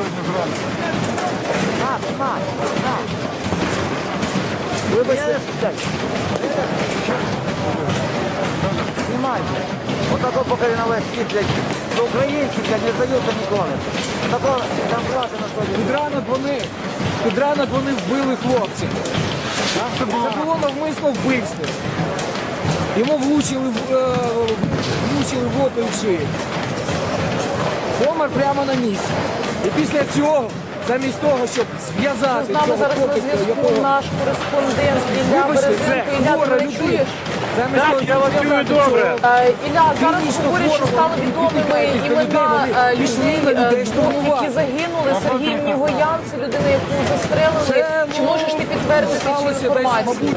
сьогодні зранку. Вибачте. Знімайте. Отако поки на весь світ летить. До українців не здаються ніколи. Такого там брати на сьогодні. Під ранок вони, під ранок вони вбили хлопців. Це було навмисно вбивство. Йому влучили в е, влучили в опель шиї. Помер прямо на місці. І після цього, замість того, щоб зв'язати З нами цього зараз на зв'язку якого наш кореспондент Ілля Вибачте, Березенко. це Ілля, хвора ти мене людина. чуєш? Замість того, я вас щоб чую зв'язати добре. цього Е, Ілля, зараз Клінічно говорять, що хворого, стали відомими підтікають до людей, імена вони е, пішли людей, на людей е, двох, штурмувати. які загинули. Сергій Мігоян, це людина, яку застрелили. Це, Чи ну, можеш ти підтвердити цю сталося десь, інформацію? мабуть,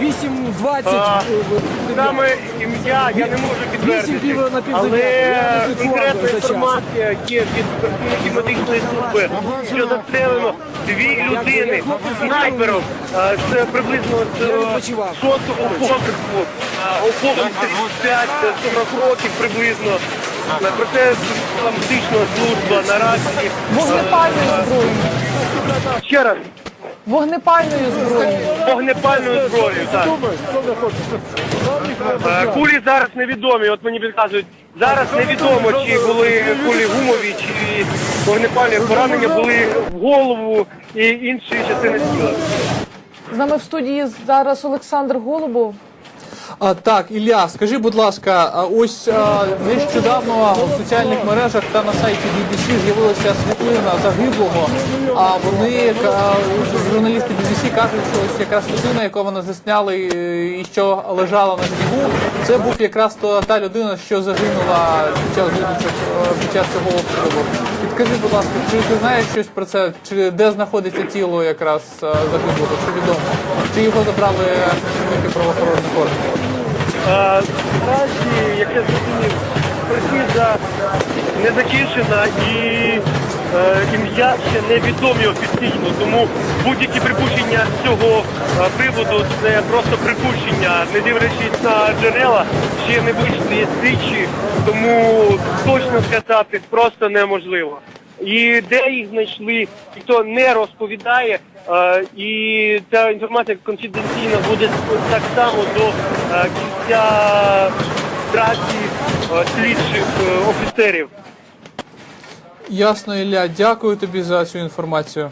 8-20. А, е, Саме ім'я я не можу підтвердити, пів на пів але. Я не конкретна за інформація є від працівників медичної служби, що застрелено дві людини снайпером е, з приблизно з е, відпочивав. шостого поверху, е, около 35-40 років приблизно. Е, Про це медична служба наразі. Вогнепальною зброєю. Ще раз, Вогнепальною зброєю. вогнепальною зброєю, так. Е, Кулі зараз невідомі, от мені підказують. Зараз невідомо, чи були кулі гумові, чи вогнепальні поранення були в голову і інші частини тіла. З нами в студії зараз Олександр Голубов. А, так, Ілля, скажи, будь ласка, а ось а, нещодавно у соціальних мережах та на сайті BBC з'явилася світлина загиблого. А вони ка- журналісти BBC кажуть, що ось якраз людина, яку вони засняли е, і що лежала на снігу, це був якраз то та людина, що загинула під час е, під час цього обстрілу. Підкажи, будь ласка, чи ти знаєш щось про це? Чи де знаходиться тіло якраз е, загиблого? Чи відомо? Чи його забрали працівники правоохоронних органів? Наразі, як я зрозумів, експертиза не закінчена і е, ім'я ще невідомі офіційно, тому будь-які припущення з цього е, приводу це просто припущення, не дивлячись на джерела, ще не вийшли слідчі, тому точно сказати просто неможливо. І де їх знайшли, ніхто не розповідає. Е, і ця інформація конфіденційна буде так само до е, кінця праці е, слідчих офіцерів. Ясно, Ілля, дякую тобі за цю інформацію.